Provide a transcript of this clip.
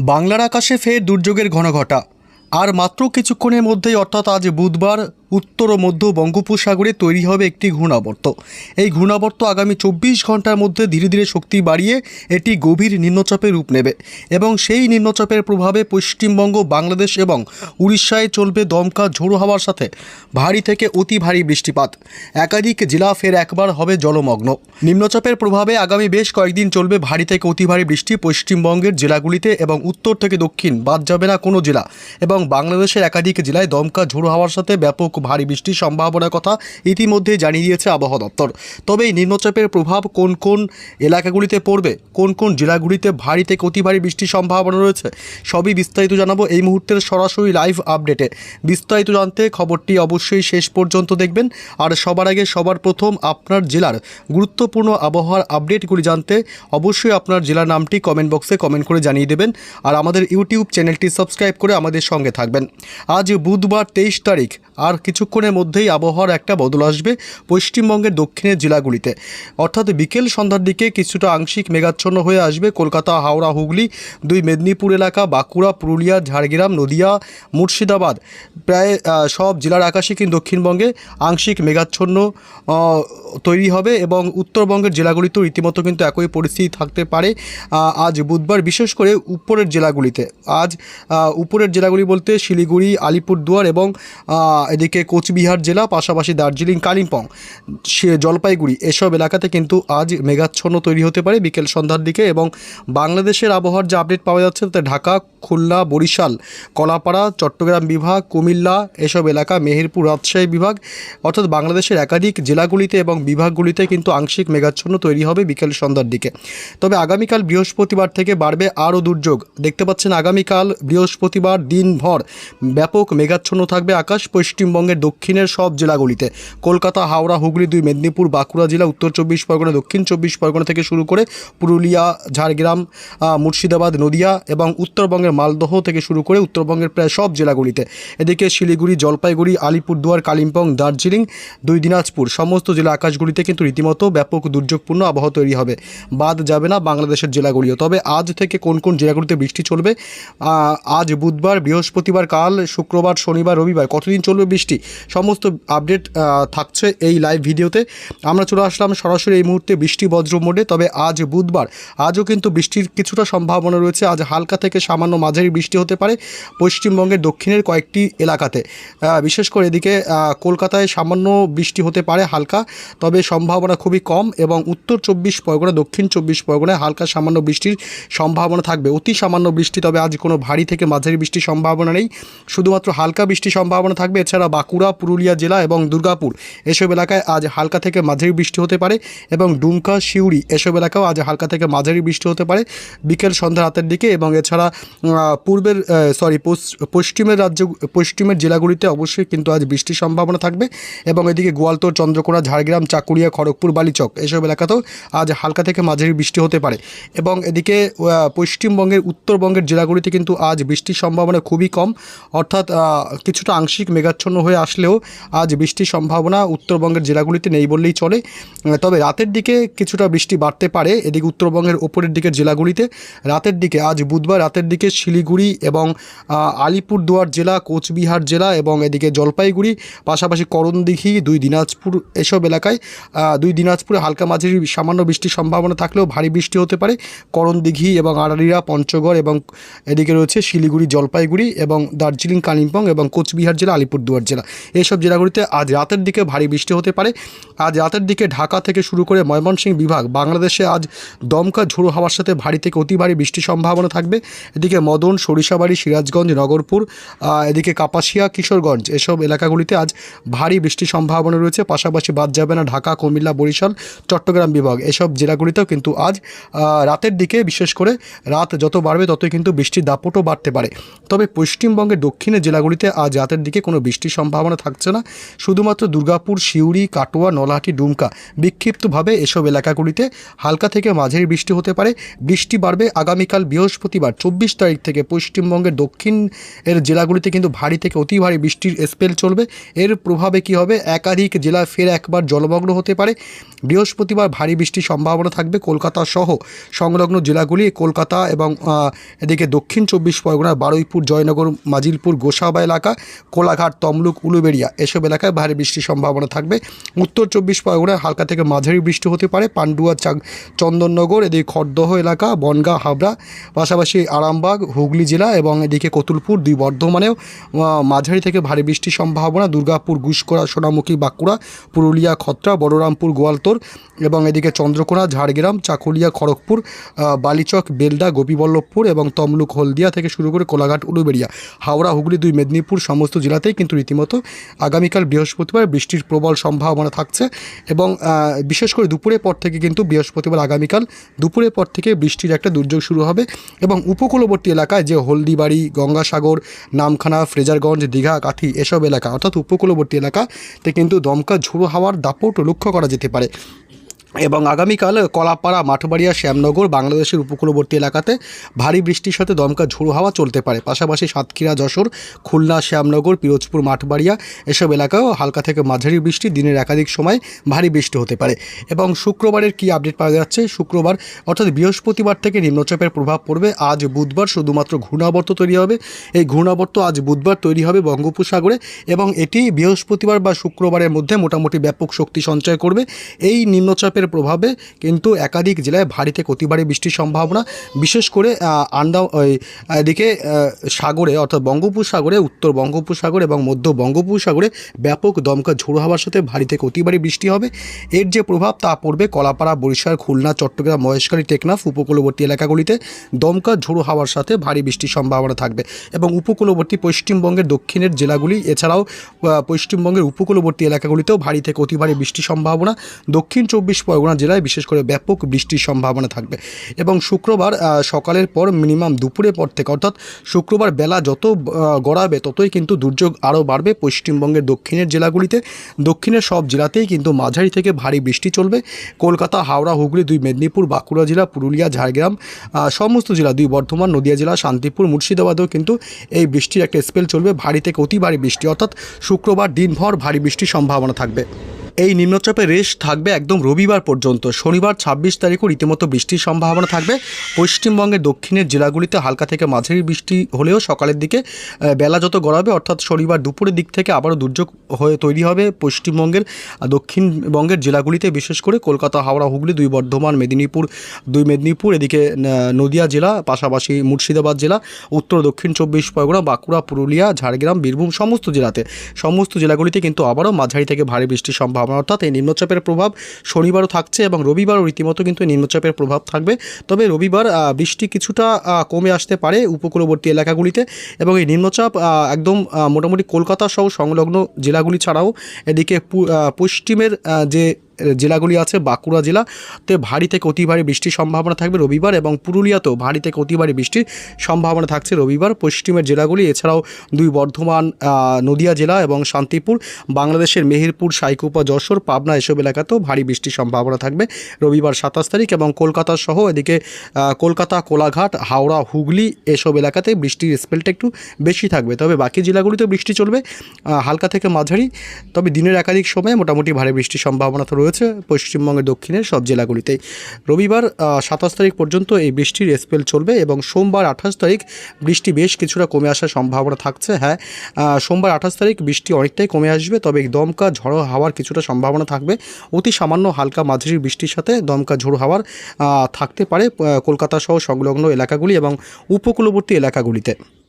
বাংলার আকাশে ফের দুর্যোগের ঘনঘটা। আর মাত্র কিছুক্ষণের মধ্যেই অর্থাৎ আজ বুধবার উত্তর ও মধ্য বঙ্গোপসাগরে তৈরি হবে একটি ঘূর্ণাবর্ত। এই ঘূর্ণাবর্ত আগামী চব্বিশ ঘণ্টার মধ্যে ধীরে ধীরে শক্তি বাড়িয়ে এটি গভীর নিম্নচাপে রূপ নেবে এবং সেই নিম্নচাপের প্রভাবে পশ্চিমবঙ্গ, বাংলাদেশ এবং উড়িষ্যায় চলবে দমকা ঝোড়ো হাওয়ার সাথে ভারী থেকে অতি ভারী বৃষ্টিপাত। একাধিক জেলা ফের একবার হবে জলমগ্ন। নিম্নচাপের প্রভাবে আগামী বেশ কয়েকদিন চলবে ভারী থেকে অতি ভারী বৃষ্টি পশ্চিমবঙ্গের জেলাগুলিতে এবং উত্তর থেকে দক্ষিণ বাদ যাবে না কোনো জেলা এবং বাংলাদেশের একাধিক জেলায় দমকা ঝোড়ো হাওয়ার সাথে ব্যাপক ভারী বৃষ্টির সম্ভাবনার কথা ইতিমধ্যে জানিয়ে দিয়েছে আবহাওয়া দপ্তর। তবে এই নিম্নচাপের প্রভাব কোন কোন এলাকাগুলিতে পড়বে, কোন কোন জেলাগুলিতে ভারী থেকে অতি ভারী বৃষ্টির সম্ভাবনা রয়েছে, সবই বিস্তারিত জানাব এই মুহূর্তের সরাসরি লাইভ আপডেটে। বিস্তারিত জানতে খবরটি অবশ্যই শেষ পর্যন্ত দেখবেন, আর সবার আগে সবার প্রথম আপনার জেলার গুরুত্বপূর্ণ আবহাওয়ার আপডেটগুলি জানতে অবশ্যই আপনার জেলার নামটি কমেন্ট বক্সে কমেন্ট করে জানিয়ে দেবেন, আর আমাদের ইউটিউব চ্যানেলটি সাবস্ক্রাইব করে আমাদের সঙ্গে থাকবেন। আজ বুধবার তেইশ তারিখ আর কিছুক্ষণের মধ্যেই আবহাওয়ার একটা বদল আসবে পশ্চিমবঙ্গের দক্ষিণের জেলাগুলিতে। অর্থাৎ বিকেল সন্ধ্যার দিকে কিছুটা আংশিক মেঘাচ্ছন্ন হয়ে আসবে কলকাতা, হাওড়া, হুগলি, দুই মেদিনীপুর এলাকা, বাঁকুড়া, পুরুলিয়া, ঝাড়গ্রাম, নদিয়া, মুর্শিদাবাদ। প্রায় সব জেলার আকাশে কিন্তু দক্ষিণবঙ্গে আংশিক মেঘাচ্ছন্ন তৈরি হবে এবং উত্তরবঙ্গের জেলাগুলিতেও রীতিমতো কিন্তু একই পরিস্থিতি থাকতে পারে আজ বুধবার, বিশেষ করে উপরের জেলাগুলিতে। আজ উপরের জেলাগুলি বলতে শিলিগুড়ি, আলিপুরদুয়ার এবং এদিকে কোচবিহার জেলা, পাশাপাশি দার্জিলিং, কালিম্পং, সে জলপাইগুড়ি, এসব এলাকাতে কিন্তু আজ মেঘাচ্ছন্ন তৈরি হতে পারে বিকেল সন্ধ্যার দিকে এবং বাংলাদেশের আবহাওয়ার যে আপডেট পাওয়া যাচ্ছে তাতে ঢাকা, খুলনা, বরিশাল, কলাপাড়া, চট্টগ্রাম বিভাগ, কুমিল্লা এসব এলাকা, মেহেরপুর রাজশাহী বিভাগ অর্থাৎ বাংলাদেশের একাধিক জেলাগুলিতে এবং বিভাগগুলিতে কিন্তু আংশিক মেঘাচ্ছন্ন তৈরি হবে বিকেল সন্ধ্যার দিকে। তবে আগামীকাল বৃহস্পতিবার থেকে বাড়বে আরও দুর্যোগ। দেখতে পাচ্ছেন, আগামীকাল বৃহস্পতিবার দিনভর ব্যাপক মেঘাচ্ছন্ন থাকবে আকাশ পশ্চিমবঙ্গের দক্ষিণের সব জেলাগুলিতে। কলকাতা, হাওড়া, হুগলি দুই, মেদিনীপুর, বাঁকুড়া জেলা, উত্তর চব্বিশ পরগনা, দক্ষিণ চব্বিশ পরগনা থেকে শুরু করে পুরুলিয়া, ঝাড়গ্রাম মুর্শিদাবাদ, নদিয়া এবং উত্তরবঙ্গের মালদহ থেকে শুরু করে উত্তরবঙ্গের প্রায় সব জেলাগুলিতে। এদিকে শিলিগুড়ি, জলপাইগুড়ি, আলিপুরদুয়ার, কালিম্পং, দার্জিলিং, দুই, দিনাজপুর সমস্ত জেলা আকাশগুলিতে কিন্তু রীতিমতো ব্যাপক দুর্যোগপূর্ণ আবহাওয়া তৈরি হবে। বাদ যাবে না বাংলাদেশের জেলাগুলিও। তবে আজ থেকে কোন কোন জেলাগুলিতে বৃষ্টি চলবে? আজ বুধবার, বৃহস্পতিবার, কাল, শুক্রবার, শনিবার, রবিবার কতদিন চলবে? বৃষ্টি সমস্ত আপডেট থাকছে এই লাইভ ভিডিওতে। আমরা চলে আসলাম সরাসরি এই মুহূর্তে বৃষ্টি বজ্র মোডে, তবে আজ বুধবার, আজও কিন্তু বৃষ্টির কিছুটা সম্ভাবনা রয়েছে। আজ হালকা থেকে সামান্য মাঝারি বৃষ্টি হতে পারে পশ্চিমবঙ্গের দক্ষিণের কয়েকটি এলাকাতে। বিশেষ করে এদিকে কলকাতায় সামান্য বৃষ্টি হতে পারে হালকা, তবে সম্ভাবনা খুবই কম এবং উত্তর চব্বিশ পরগনা, দক্ষিণ চব্বিশ পরগনায় হালকা সামান্য বৃষ্টির সম্ভাবনা থাকবে। অতি সামান্য বৃষ্টি, তবে আজ কোনো ভারী থেকে মাঝারি বৃষ্টির সম্ভাবনা নেই। শুধুমাত্র হালকা বৃষ্টির সম্ভাবনা থাকবে। এছাড়া বাঁকুড়া, পুরুলিয়া জেলা এবং দুর্গাপুর। এসব এলাকায় আজ হালকা থেকে মাঝারি বৃষ্টি হতে পারে এবং ডুমকা, শিউড়ি এসব এলাকাও আজ হালকা থেকে মাঝারি বৃষ্টি হতে পারে বিকেল সন্ধ্যা রাতের দিকে এবং এছাড়া পূর্বের সরি পশ্চিমের রাজ্য, পশ্চিমের জেলাগুলিতে অবশ্যই কিন্তু আজ বৃষ্টির সম্ভাবনা থাকবে এবং এদিকে গোয়ালতোড় চন্দ্রকোনা, ঝাড়গ্রাম চাকুরিয়া খড়গপুর, বালিচক এসব এলাকাতেও আজ হালকা থেকে মাঝারি বৃষ্টি হতে পারে এবং এদিকে পশ্চিমবঙ্গের, উত্তরবঙ্গের জেলাগুলিতে কিন্তু আজ বৃষ্টির সম্ভাবনা খুবই কম অর্থাৎ কিছুটা আংশিক মেঘাচ্ছন্ন হয়ে আসলেও আজ বৃষ্টির সম্ভাবনা উত্তরবঙ্গের জেলাগুলিতে নেই বললেই চলে। তবে রাতের দিকে কিছুটা বৃষ্টি বাড়তে পারে এদিকে উত্তরবঙ্গের ওপরের দিকের জেলাগুলিতে। রাতের দিকে আজ বুধবার রাতের দিকে শিলিগুড়ি এবং আলিপুরদুয়ার জেলা, কোচবিহার জেলা এবং এদিকে জলপাইগুড়ি, পাশাপাশি করণদিঘি, দুই দিনাজপুর এসব এলাকায় দুই দিনাজপুরে হালকা মাঝারি সামান্য বৃষ্টির সম্ভাবনা থাকলেও ভারী বৃষ্টি হতে পারে। করণদিঘি এবং আড়ারিরা পঞ্চগড় এবং এদিকে রয়েছে শিলিগুড়ি, জলপাইগুড়ি এবং দার্জিলিং, কালিম্পং এবং কোচবিহার জেলা, আলিপুরদুয়ার। জেলা। এইসব জেলাগুলিতে আজ রাতের দিকে ভারী বৃষ্টি হতে পারে। আজ রাতের দিকে ঢাকা থেকে শুরু করে ময়মনসিংহ বিভাগ, বাংলাদেশে আজ দমকা ঝোড়ো হাওয়ার সাথে ভারী থেকে অতি ভারী বৃষ্টির সম্ভাবনা থাকবে। এদিকে মদন, সরিষাবাড়ি, সিরাজগঞ্জ, নগরপুর এদিকে কাপাসিয়া, কিশোরগঞ্জ এসব এলাকাগুলিতে আজ ভারী বৃষ্টির সম্ভাবনা রয়েছে। পাশাপাশি বাদ যাবে না ঢাকা, কুমিল্লা, বরিশাল, চট্টগ্রাম বিভাগ এসব জেলাগুলিতেও কিন্তু আজ রাতের দিকে বিশেষ করে রাত যত বাড়বে ততই কিন্তু বৃষ্টির দাপটও বাড়তে পারে। তবে পশ্চিমবঙ্গের দক্ষিণের জেলাগুলিতে আজ রাতের দিকে কোনো বৃষ্টি বৃষ্টির সম্ভাবনা থাকছে না। শুধুমাত্র দুর্গাপুর, সিউড়ি, কাটোয়া, নলহাটি, ডুমকা বিক্ষিপ্তভাবে এসব এলাকাগুলিতে হালকা থেকে মাঝারি বৃষ্টি হতে পারে। বৃষ্টি বাড়বে আগামীকাল বৃহস্পতিবার, চব্বিশ তারিখ থেকে পশ্চিমবঙ্গের দক্ষিণ এর জেলাগুলিতে কিন্তু ভারী থেকে অতি ভারী বৃষ্টির স্পেল চলবে। এর প্রভাবে কি হবে? একাধিক জেলা ফের একবার জলমগ্ন হতে পারে। বৃহস্পতিবার ভারী বৃষ্টির সম্ভাবনা থাকবে কলকাতা সহ সংলগ্ন জেলাগুলি। কলকাতা এবং এদিকে দক্ষিণ চব্বিশ পরগনা, বারুইপুর, জয়নগর, মাজিলপুর, গোসাবা এলাকা, কোলাঘাট তমলুক, উলুবেড়িয়া। এসব এলাকায় ভারী বৃষ্টির সম্ভাবনা থাকবে। উত্তর চব্বিশ পরগনায় হালকা থেকে মাঝারি বৃষ্টি হতে পারে। পান্ডুয়া চাক চন্দননগর, এদিকে খড়দহ এলাকা, বনগাঁ, হাবড়া, পাশাপাশি আরামবাগ, হুগলি জেলা এবং এদিকে কতুলপুর, দুই বর্ধমানেও মাঝারি থেকে ভারী বৃষ্টির সম্ভাবনা। দুর্গাপুর গুসকরা সোনামুখী, বাঁকুড়া, পুরুলিয়া, খত্রা বড়রামপুর গোয়ালতোর এবং এদিকে চন্দ্রকোনা, ঝাড়গ্রাম, চাকুলিয়া, খড়গপুর বালিচক, বেলদা, গোপীবল্লভপুর এবং তমলুক, হলদিয়া থেকে শুরু করে কোলাঘাট, উলুবেড়িয়া, হাওড়া, হুগলি, দুই মেদিনীপুর সমস্ত জেলাতেই কিন্তু রীতিমতো আগামীকাল বৃহস্পতিবার বৃষ্টির প্রবল সম্ভাবনা থাকছে এবং বিশেষ করে দুপুরের পর থেকে কিন্তু বৃহস্পতিবার আগামীকাল দুপুরের পর থেকে বৃষ্টির একটা দুর্যোগ শুরু হবে এবং উপকূলবর্তী এলাকায় যে হলদিবাড়ি, গঙ্গাসাগর, নামখানা, ফ্রেজারগঞ্জ, দীঘা কাঠি এসব এলাকা অর্থাৎ উপকূলবর্তী এলাকাতে কিন্তু দমকা ঝোড়ো হাওয়ার দাপট লক্ষ্য করা যেতে পারে। এবং আগামীকাল কলাপাড়া, মাঠবাড়িয়া, শ্যামনগর, বাংলাদেশের উপকূলবর্তী এলাকাতে ভারী বৃষ্টির সাথে দমকা ঝোড়ো হাওয়া চলতে পারে। পাশাপাশি সাতক্ষীরা, যশোর, খুলনা, শ্যামনগর, পিরোজপুর, মাঠবাড়িয়া এসব এলাকাও হালকা থেকে মাঝারি বৃষ্টি দিনের একাধিক সময় ভারী বৃষ্টি হতে পারে। এবং শুক্রবারের কি আপডেট পাওয়া যাচ্ছে? শুক্রবার, অর্থাৎ বৃহস্পতিবার থেকে নিম্নচাপের প্রভাব পড়বে। আজ বুধবার শুধুমাত্র ঘূর্ণাবর্ত তৈরি হবে। এই ঘূর্ণাবর্ত আজ বুধবার তৈরি হবে বঙ্গোপসাগরে এবং এটি বৃহস্পতিবার বা শুক্রবারের মধ্যে মোটামুটি ব্যাপক শক্তি সঞ্চয় করবে। এই নিম্নচাপের প্রভাবে কিন্তু একাধিক জেলায় ভারী থেকে অতি ভারী বৃষ্টির সম্ভাবনা, বিশেষ করে ওই, এদিকে সাগরে, অর্থাৎ বঙ্গোপসাগরে, উত্তর বঙ্গোপসাগর এবং মধ্য বঙ্গোপসাগরে ব্যাপক দমকা ঝোড়ো হাওয়ার সাথে ভারী থেকে অতি ভারী বৃষ্টি হবে। এর যে প্রভাব তা পড়বে কলাপাড়া, বরিশাল, খুলনা, চট্টগ্রাম, মহেশখালী, টেকনাফ, উপকূলবর্তী এলাকাগুলিতে। দমকা ঝোড়ো হাওয়ার সাথে ভারী বৃষ্টির সম্ভাবনা থাকবে এবং উপকূলবর্তী পশ্চিমবঙ্গের দক্ষিণের জেলাগুলি, এছাড়াও পশ্চিমবঙ্গের উপকূলবর্তী এলাকাগুলিতেও ভারী থেকে অতি ভারী বৃষ্টির সম্ভাবনা। দক্ষিণ চব্বিশ পরগনা জেলায় বিশেষ করে ব্যাপক বৃষ্টির সম্ভাবনা থাকবে। এবং শুক্রবার সকালের পর মিনিমাম দুপুরের পর থেকে, অর্থাৎ শুক্রবার বেলা যত গড়াবে ততই কিন্তু দুর্যোগ আরও বাড়বে পশ্চিমবঙ্গের দক্ষিণের জেলাগুলিতে। দক্ষিণের সব জেলাতেই কিন্তু মাঝারি থেকে ভারী বৃষ্টি চলবে। কলকাতা, হাওড়া, হুগলি, দুই মেদিনীপুর, বাঁকুড়া জেলা, পুরুলিয়া, ঝাড়গ্রাম সমস্ত জেলা, দুই বর্ধমান, নদিয়া জেলা, শান্তিপুর, মুর্শিদাবাদেও কিন্তু এই বৃষ্টির একটা স্পেল চলবে। ভারী থেকে অতি ভারী বৃষ্টি, অর্থাৎ শুক্রবার দিনভর ভারী বৃষ্টির সম্ভাবনা থাকবে। এই নিম্নচাপের রেশ থাকবে একদম রবিবার পর্যন্ত। শনিবার ছাব্বিশ তারিখও রীতিমতো বৃষ্টির সম্ভাবনা থাকবে। পশ্চিমবঙ্গের দক্ষিণের জেলাগুলিতে হালকা থেকে মাঝারি বৃষ্টি হলেও সকালের দিকে বেলা যত গড়াবে, অর্থাৎ শনিবার দুপুরের দিক থেকে আবারও দুর্যোগ হয়ে তৈরি হবে। পশ্চিমবঙ্গের দক্ষিণবঙ্গের জেলাগুলিতে বিশেষ করে কলকাতা, হাওড়া, হুগলি, দুই বর্ধমান, মেদিনীপুর, দুই মেদিনীপুর, এদিকে নদিয়া জেলা, পাশাপাশি মুর্শিদাবাদ জেলা, উত্তর, দক্ষিণ চব্বিশ পরগনা, বাঁকুড়া, পুরুলিয়া, ঝাড়গ্রাম, বীরভূম, সমস্ত জেলাতে। সমস্ত জেলাগুলিতে কিন্তু আবারও মাঝারি থেকে ভারী বৃষ্টির সম্ভাবনা অর্থাৎ এই নিম্নচাপের প্রভাব শনিবারও থাকছে এবং রবিবারও রীতিমতো কিন্তু নিম্নচাপের প্রভাব থাকবে। তবে রবিবার বৃষ্টি কিছুটা কমে আসতে পারে উপকূলবর্তী এলাকাগুলিতে এবং এই নিম্নচাপ একদম মোটামুটি কলকাতা সহ সংলগ্ন জেলাগুলি ছাড়াও এদিকে পশ্চিমের যে জেলাগুলি আছে, বাঁকুড়া জেলাতে ভারী থেকে অতি ভারী বৃষ্টির সম্ভাবনা থাকবে রবিবার এবং পুরুলিয়াতেও ভারী থেকে অতি ভারী বৃষ্টির সম্ভাবনা থাকছে রবিবার। পশ্চিমের জেলাগুলি, এছাড়াও দুই বর্ধমান নদিয়া জেলা এবং শান্তিপুর, বাংলাদেশের মেহেরপুর, সাইকুপা, যশোর, পাবনা এসব এলাকাতেও ভারী বৃষ্টির সম্ভাবনা থাকবে রবিবার সাতাশ তারিখ এবং কলকাতা সহ এদিকে কলকাতা, কোলাঘাট, হাওড়া, হুগলি এসব এলাকাতে বৃষ্টির স্পেলটা একটু বেশি থাকবে। তবে বাকি জেলাগুলিতেও বৃষ্টি চলবে হালকা থেকে মাঝারি। তবে দিনের একাধিক সময়ে মোটামুটি ভারী বৃষ্টির সম্ভাবনা তো রয়েছে পশ্চিমবঙ্গের দক্ষিণের সব জেলাগুলিতেই। রবিবার সাতাশ তারিখ পর্যন্ত এই বৃষ্টির স্পেল চলবে এবং সোমবার আঠাশ তারিখ বৃষ্টি বেশ কিছুটা কমে আসার সম্ভাবনা থাকছে হ্যাঁ। সোমবার আঠাশ তারিখ বৃষ্টি অনেকটাই কমে আসবে, তবে দমকা ঝড়ো হাওয়ার কিছুটা সম্ভাবনা থাকবে। অতি সামান্য হালকা মাঝারি বৃষ্টির সাথে দমকা ঝোড়ো হাওয়ার থাকতে পারে কলকাতা সহ সংলগ্ন এলাকাগুলি এবং উপকূলবর্তী এলাকাগুলিতে।